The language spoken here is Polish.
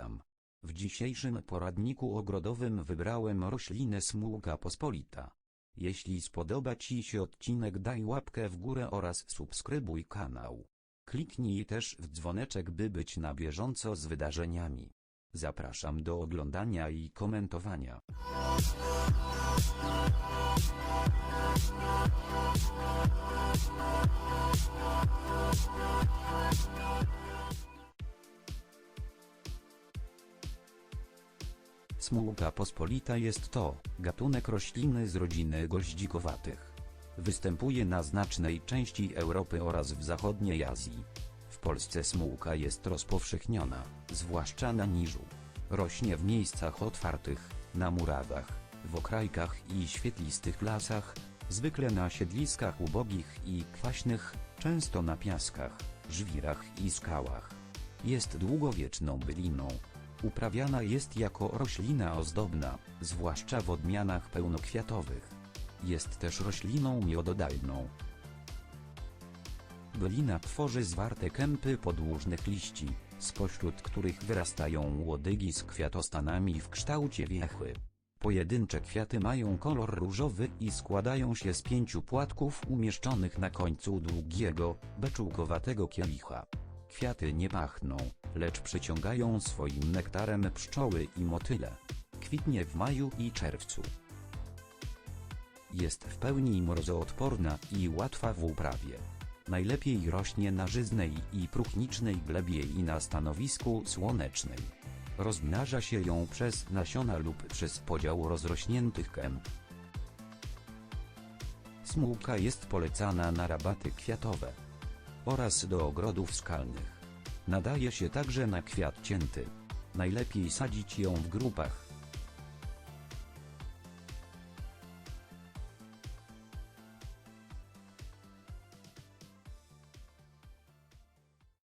witam. W dzisiejszym poradniku ogrodowym wybrałem roślinę smułka pospolita. Jeśli spodoba Ci się odcinek daj łapkę w górę oraz subskrybuj kanał. Kliknij też w dzwoneczek by być na bieżąco z wydarzeniami. Zapraszam do oglądania i komentowania. Smułka pospolita jest to gatunek rośliny z rodziny goździkowatych. Występuje na znacznej części Europy oraz w zachodniej Azji. W Polsce smułka jest rozpowszechniona, zwłaszcza na niżu. Rośnie w miejscach otwartych, na murawach, w okrajkach i świetlistych lasach, zwykle na siedliskach ubogich i kwaśnych, często na piaskach, żwirach i skałach. Jest długowieczną byliną. Uprawiana jest jako roślina ozdobna, zwłaszcza w odmianach pełnokwiatowych. Jest też rośliną miododajną. Bylina tworzy zwarte kępy podłużnych liści, spośród których wyrastają łodygi z kwiatostanami w kształcie wiechły. Pojedyncze kwiaty mają kolor różowy i składają się z pięciu płatków umieszczonych na końcu długiego, beczułkowatego kielicha. Kwiaty nie pachną, lecz przyciągają swoim nektarem pszczoły i motyle. Kwitnie w maju i czerwcu. Jest w pełni mrozoodporna i łatwa w uprawie. Najlepiej rośnie na żyznej i próchnicznej glebie i na stanowisku słonecznej. Rozmnaża się ją przez nasiona lub przez podział rozrośniętych kęp. Smułka jest polecana na rabaty kwiatowe oraz do ogrodów skalnych. Nadaje się także na kwiat cięty. Najlepiej sadzić ją w grupach,